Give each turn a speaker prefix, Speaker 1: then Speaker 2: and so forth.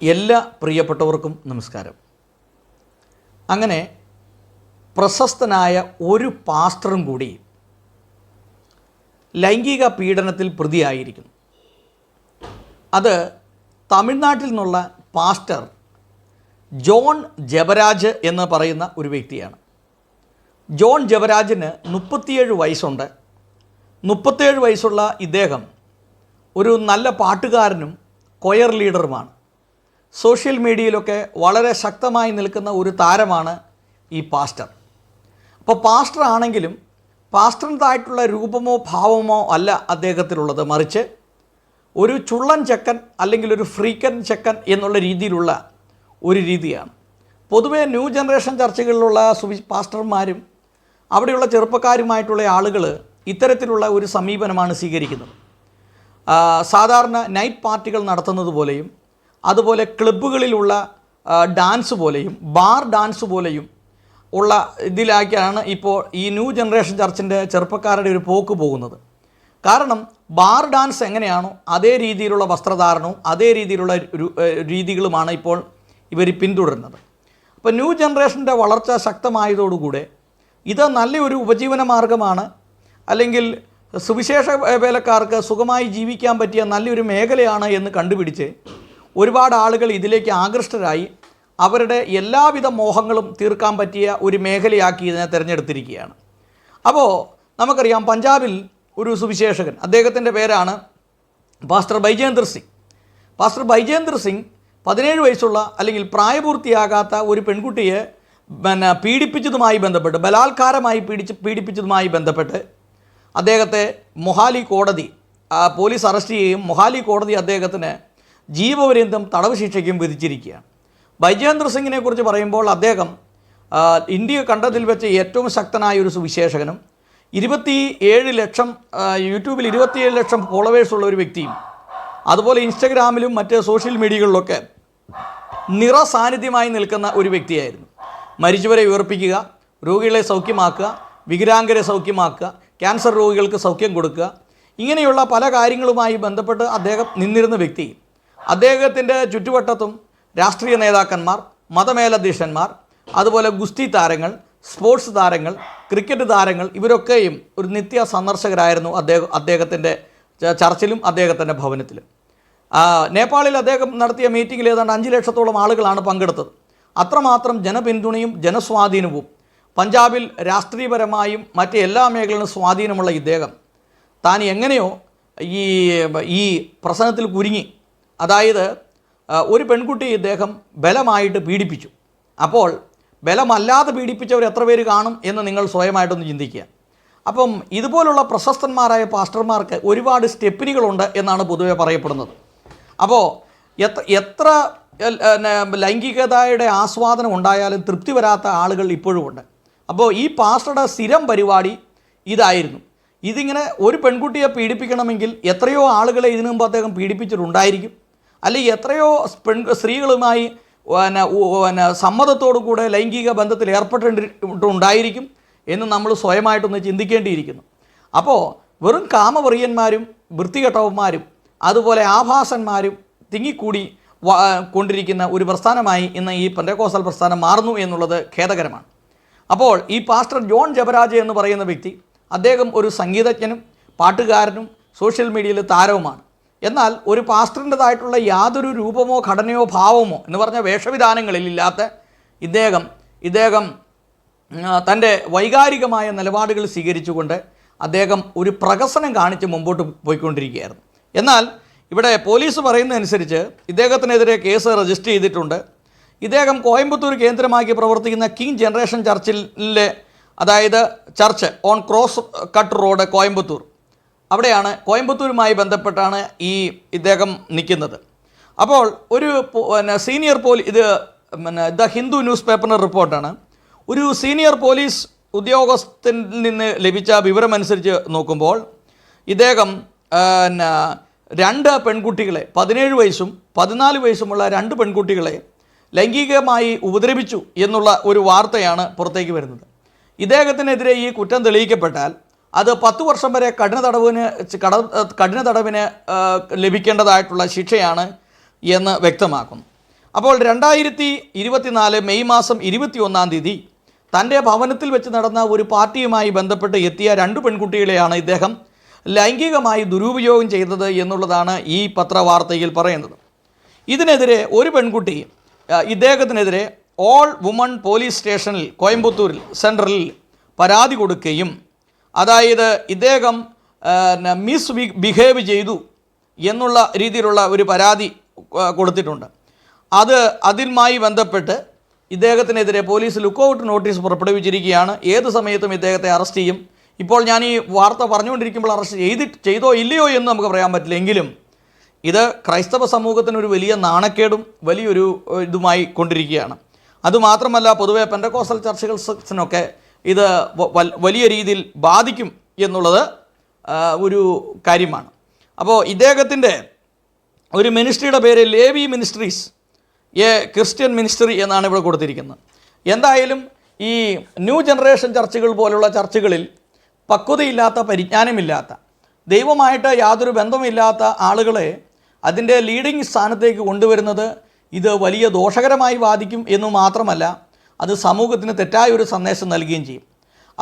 Speaker 1: എല്ലാ പ്രിയപ്പെട്ടവർക്കും നമസ്കാരം. അങ്ങനെ പ്രശസ്തനായ ഒരു പാസ്റ്ററും കൂടി ലൈംഗിക പീഡനത്തിൽ പ്രതിയായിരിക്കുന്നു. അത് തമിഴ്നാട്ടിൽ നിന്നുള്ള പാസ്റ്റർ ജോൺ ജബരാജ് എന്ന് പറയുന്ന ഒരു വ്യക്തിയാണ്. ജോൺ ജബരാജിന് മുപ്പത്തിയേഴ് വയസ്സുണ്ട്. മുപ്പത്തേഴ് വയസ്സുള്ള ഇദ്ദേഹം ഒരു നല്ല പാട്ടുകാരനും കൊയർ ലീഡറുമാണ്. സോഷ്യൽ മീഡിയയിലൊക്കെ വളരെ ശക്തമായി നിൽക്കുന്ന ഒരു താരമാണ് ഈ പാസ്റ്റർ. അപ്പോൾ പാസ്റ്റർ ആണെങ്കിലും പാസ്റ്ററിന്റെതായിട്ടുള്ള രൂപമോ ഭാവമോ അല്ല അദ്ദേഹത്തിലുള്ളത്. മറിച്ച് ഒരു ചുള്ളൻ ചെക്കൻ അല്ലെങ്കിൽ ഒരു ഫ്രീക്കൻ ചെക്കൻ എന്നുള്ള രീതിയിലുള്ള ഒരു രീതിയാണ്. പൊതുവേ ന്യൂ ജനറേഷൻ ചർച്ചകളിലുള്ള സുവി പാസ്റ്റർമാരും അവിടെയുള്ള ചെറുപ്പക്കാരുമായിട്ടുള്ള ആളുകൾ ഇത്തരത്തിലുള്ള ഒരു സമീപനമാണ് സ്വീകരിക്കുന്നത്. സാധാരണ നൈറ്റ് പാർട്ടികൾ നടത്തുന്നത് പോലെയും അതുപോലെ ക്ലബ്ബുകളിലുള്ള ഡാൻസ് പോലെയും ബാർ ഡാൻസ് പോലെയും ഉള്ള ഇതിലാക്കിയാണ് ഇപ്പോൾ ഈ ന്യൂ ജനറേഷൻ ചർച്ചിന്റെ ചെറുപ്പക്കാരുടെ ഒരു പോക്ക് പോകുന്നത്. കാരണം ബാർ ഡാൻസ് എങ്ങനെയാണോ അതേ രീതിയിലുള്ള വസ്ത്രധാരണവും അതേ രീതിയിലുള്ള രീതികളുമാണ് ഇപ്പോൾ ഇവർ പിന്തുടരുന്നത്. അപ്പോൾ ന്യൂ ജനറേഷന്റെ വളർച്ച ശക്തമായതോടുകൂടെ ഇത് നല്ലൊരു ഉപജീവന മാർഗമാണ്. അല്ലെങ്കിൽ സുവിശേഷ വേലക്കാർക്ക് സുഖമായി ജീവിക്കാൻ പറ്റിയ നല്ലൊരു മേഖലയാണ് എന്ന് കണ്ടുപിടിച്ച് ഒരുപാട് ആളുകൾ ഇതിലേക്ക് ആകൃഷ്ടരായി അവരുടെ എല്ലാവിധ മോഹങ്ങളും തീർക്കാൻ പറ്റിയ ഒരു മേഖലയാക്കി ഇതിനെ തിരഞ്ഞെടുത്തിരിക്കുകയാണ്. അപ്പോൾ നമുക്കറിയാം പഞ്ചാബിൽ ഒരു സുവിശേഷകൻ അദ്ദേഹത്തിന്റെ പേരാണ് പാസ്റ്റർ ബൈജേന്ദ്ര സിംഗ്. പാസ്റ്റർ ബൈജേന്ദ്ര സിംഗ് പതിനേഴ് വയസ്സുള്ള അല്ലെങ്കിൽ പ്രായപൂർത്തിയാകാത്ത ഒരു പെൺകുട്ടിയെ പിന്നെ പീഡിപ്പിച്ചതുമായി ബന്ധപ്പെട്ട് ബലാത്കാരമായി പീഡിച്ച് പീഡിപ്പിച്ചതുമായി ബന്ധപ്പെട്ട് അദ്ദേഹത്തെ മൊഹാലി കോടതി പോലീസ് അറസ്റ്റ് ചെയ്യുകയും മൊഹാലി കോടതി അദ്ദേഹത്തിന് ജീവപര്യന്തം തടവ് ശിക്ഷയ്ക്കും വിധിച്ചിരിക്കുകയാണ്. ബൈജേന്ദ്ര സിംഗിനെ കുറിച്ച് പറയുമ്പോൾ അദ്ദേഹം ഇന്ത്യ കണ്ടതിൽ വെച്ച് ഏറ്റവും ശക്തനായ ഒരു സുവിശേഷകനും ഇരുപത്തി ഏഴ് ലക്ഷം യൂട്യൂബിൽ ഇരുപത്തിയേഴ് ലക്ഷം ഫോളോവേഴ്സ് ഉള്ള ഒരു വ്യക്തിയും അതുപോലെ ഇൻസ്റ്റഗ്രാമിലും മറ്റ് സോഷ്യൽ മീഡിയകളിലൊക്കെ നിറ സാന്നിധ്യമായി നിൽക്കുന്ന ഒരു വ്യക്തിയായിരുന്നു. മരിച്ചവരെ ഉയർപ്പിക്കുക രോഗികളെ സൗഖ്യമാക്കുക വികലാംഗരെ സൗഖ്യമാക്കുക ക്യാൻസർ രോഗികൾക്ക് സൗഖ്യം കൊടുക്കുക ഇങ്ങനെയുള്ള പല കാര്യങ്ങളുമായി ബന്ധപ്പെട്ട് അദ്ദേഹം നിന്നിരുന്ന വ്യക്തി. അദ്ദേഹത്തിന്റെ ചുറ്റുവട്ടത്തും രാഷ്ട്രീയ നേതാക്കന്മാർ മതമേലധ്യക്ഷന്മാർ അതുപോലെ ഗുസ്തി താരങ്ങൾ സ്പോർട്സ് താരങ്ങൾ ക്രിക്കറ്റ് താരങ്ങൾ ഇവരൊക്കെയും ഒരു നിത്യ സന്ദർശകരായിരുന്നു അദ്ദേഹം അദ്ദേഹത്തിന്റെ ചർച്ചിലും അദ്ദേഹത്തിന്റെ ഭവനത്തിലും. നേപ്പാളിൽ അദ്ദേഹം നടത്തിയ മീറ്റിങ്ങിൽ ഏതാണ്ട് അഞ്ച് ലക്ഷത്തോളം ആളുകളാണ് പങ്കെടുത്തത്. അത്രമാത്രം ജനപിന്തുണയും ജനസ്വാധീനവും പഞ്ചാബിൽ രാഷ്ട്രീയപരമായും മറ്റ് എല്ലാ മേഖലകളിലും സ്വാധീനമുള്ള ഇദ്ദേഹം. താൻ എങ്ങനെയോ ഈ ഈ പ്രസംഗത്തിൽ കുരുങ്ങി അതായത് ഒരു പെൺകുട്ടി ഇദ്ദേഹം ബലമായിട്ട് പീഡിപ്പിച്ചു. അപ്പോൾ ബലമല്ലാതെ പീഡിപ്പിച്ചവർ എത്ര പേര് കാണും എന്ന് നിങ്ങൾ സ്വയമായിട്ടൊന്ന് ചിന്തിക്കുക. അപ്പം ഇതുപോലുള്ള പ്രശസ്തന്മാരായ പാസ്റ്റർമാർക്ക് ഒരുപാട് സ്റ്റെപ്പിനികളുണ്ട് എന്നാണ് പൊതുവെ പറയപ്പെടുന്നത്. അപ്പോൾ എത്ര എത്ര ലൈംഗികതയുടെ ആസ്വാദനം ഉണ്ടായാലും തൃപ്തി വരാത്ത ആളുകൾ ഇപ്പോഴും ഉണ്ട്. അപ്പോൾ ഈ പാസ്റ്ററുടെ സ്ഥിരം പരിപാടി ഇതായിരുന്നു. ഇതിങ്ങനെ ഒരു പെൺകുട്ടിയെ പീഡിപ്പിക്കണമെങ്കിൽ എത്രയോ ആളുകളെ ഇതിനു അദ്ദേഹം പീഡിപ്പിച്ചിട്ടുണ്ടായിരിക്കും. അല്ലെങ്കിൽ എത്രയോ പെൺ സ്ത്രീകളുമായി പിന്നെ പിന്നെ സമ്മതത്തോടു കൂടെ ലൈംഗിക ബന്ധത്തിൽ ഏർപ്പെട്ടിട്ടുണ്ടായിരിക്കും എന്ന് നമ്മൾ സ്വയമായിട്ടൊന്ന് ചിന്തിക്കേണ്ടിയിരിക്കുന്നു. അപ്പോൾ വെറും കാമവറിയന്മാരും വൃത്തികെട്ടവന്മാരും അതുപോലെ ആഭാസന്മാരും തിങ്ങിക്കൂടി കൊണ്ടിരിക്കുന്ന ഒരു പ്രസ്ഥാനമായി ഇന്ന് ഈ പെന്തക്കോസൽ പ്രസ്ഥാനം മാറുന്നു എന്നുള്ളത് ഖേദകരമാണ്. അപ്പോൾ ഈ പാസ്റ്റർ ജോൺ ജബരാജ് എന്ന് പറയുന്ന വ്യക്തി അദ്ദേഹം ഒരു സംഗീതജ്ഞനും പാട്ടുകാരനും സോഷ്യൽ മീഡിയയിലെ താരവുമാണ്. എന്നാൽ ഒരു പാസ്റ്ററിന്റെതായിട്ടുള്ള യാതൊരു രൂപമോ ഘടനയോ ഭാവമോ എന്ന് പറഞ്ഞ വേഷവിധാനങ്ങളിൽ ഇല്ലാത്ത ഇദ്ദേഹം ഇദ്ദേഹം തന്റെ വൈകാരികമായ നിലപാടുകൾ സ്വീകരിച്ചുകൊണ്ട് അദ്ദേഹം ഒരു പ്രകസനം കാണിച്ച് മുമ്പോട്ട് പോയിക്കൊണ്ടിരിക്കുകയായിരുന്നു. എന്നാൽ ഇവിടെ പോലീസ് പറയുന്നതനുസരിച്ച് ഇദ്ദേഹത്തിനെതിരെ കേസ് രജിസ്റ്റർ ചെയ്തിട്ടുണ്ട്. ഇദ്ദേഹം കോയമ്പത്തൂർ കേന്ദ്രമാക്കി പ്രവർത്തിക്കുന്ന കിങ് ജനറേഷൻ ചർച്ചിലെ അതായത് church on cross cut road Coimbatore. അവിടെയാണ് കോയമ്പത്തൂരുമായി ബന്ധപ്പെട്ടാണ് ഈ ഇദ്ദേഹം നിൽക്കുന്നത്. അപ്പോൾ ഒരു പിന്നെ സീനിയർ പോലീ ഇത് പിന്നെ ദ ഹിന്ദു ന്യൂസ് പേപ്പറിന്റെ റിപ്പോർട്ടാണ്. ഒരു സീനിയർ പോലീസ് ഉദ്യോഗസ്ഥനിൽ നിന്ന് ലഭിച്ച വിവരമനുസരിച്ച് നോക്കുമ്പോൾ ഇദ്ദേഹം പിന്നെ രണ്ട് പെൺകുട്ടികളെ പതിനേഴ് വയസ്സും പതിനാല് വയസ്സുമുള്ള രണ്ട് പെൺകുട്ടികളെ ലൈംഗികമായി ഉപദ്രവിച്ചു എന്നുള്ള ഒരു വാർത്തയാണ് പുറത്തേക്ക് വരുന്നത്. ഇദ്ദേഹത്തിനെതിരെ ഈ കുറ്റം തെളിയിക്കപ്പെട്ടാൽ അത് പത്ത് വർഷം വരെ കഠിന തടവിന് കട കഠിന തടവിന് ലഭിക്കേണ്ടതായിട്ടുള്ള ശിക്ഷയാണ് എന്ന് വ്യക്തമാക്കുന്നു. അപ്പോൾ രണ്ടായിരത്തി ഇരുപത്തിനാല് മെയ് മാസം ഇരുപത്തി ഒന്നാം തീയതി തന്റെ ഭവനത്തിൽ വെച്ച് നടന്ന ഒരു പാർട്ടിയുമായി ബന്ധപ്പെട്ട് എത്തിയ രണ്ട് പെൺകുട്ടികളെയാണ് ഇദ്ദേഹം ലൈംഗികമായി ദുരുപയോഗം ചെയ്തത് എന്നുള്ളതാണ് ഈ പത്രവാർത്തയിൽ പറയുന്നത്. ഇതിനെതിരെ ഒരു പെൺകുട്ടി ഇദ്ദേഹത്തിനെതിരെ ഓൾ വുമൺ പോലീസ് സ്റ്റേഷനിൽ കോയമ്പത്തൂരിൽ സെൻട്രലിൽ പരാതി കൊടുക്കുകയും അതായത് ഇദ്ദേഹം മിസ് ബിഹേവ് ചെയ്തു എന്നുള്ള രീതിയിലുള്ള ഒരു പരാതി കൊടുത്തിട്ടുണ്ട്. അത് അതിനുമായി ബന്ധപ്പെട്ട് ഇദ്ദേഹത്തിനെതിരെ പോലീസ് ലുക്കൗട്ട് നോട്ടീസ് പുറപ്പെടുവിച്ചിരിക്കുകയാണ്. ഏത് സമയത്തും ഇദ്ദേഹത്തെ അറസ്റ്റ് ചെയ്യും. ഇപ്പോൾ ഞാൻ ഈ വാർത്ത പറഞ്ഞുകൊണ്ടിരിക്കുമ്പോൾ അറസ്റ്റ് ചെയ്തി ചെയ്തോ ഇല്ലയോ എന്ന് നമുക്ക് പറയാൻ പറ്റില്ല. എങ്കിലും ഇത് ക്രൈസ്തവ സമൂഹത്തിന് ഒരു വലിയ നാണക്കേടും വലിയൊരു ഇതുമായി കൊണ്ടിരിക്കുകയാണ്. അതുമാത്രമല്ല പൊതുവെ പെൻഡക്കോസൽ ചർച്ചുകൾസിനൊക്കെ ഇത് വലിയ രീതിയിൽ ബാധിക്കും എന്നുള്ളത് ഒരു കാര്യമാണ്. അപ്പോൾ ഇദ്ദേഹത്തിന്റെ ഒരു മിനിസ്ട്രിയുടെ പേര് Levi ministries a Christian ministry എന്നാണ് ഇവിടെ കൊടുത്തിരിക്കുന്നത്. എന്തായാലും ഈ ന്യൂ ജനറേഷൻ ചർച്ചുകൾ പോലുള്ള ചർച്ചുകളിൽ പക്വതയില്ലാത്ത പരിജ്ഞാനമില്ലാത്ത ദൈവമായിട്ട് യാതൊരു ബന്ധമില്ലാത്ത ആളുകളെ അതിന്റെ ലീഡിംഗ് സ്ഥാനത്തേക്ക് കൊണ്ടുവരുന്നത് ഇത് വലിയ ദോഷകരമായി ബാധിക്കും എന്ന് മാത്രമല്ല അത് സമൂഹത്തിന് തെറ്റായ ഒരു സന്ദേശം നൽകുകയും ചെയ്യും.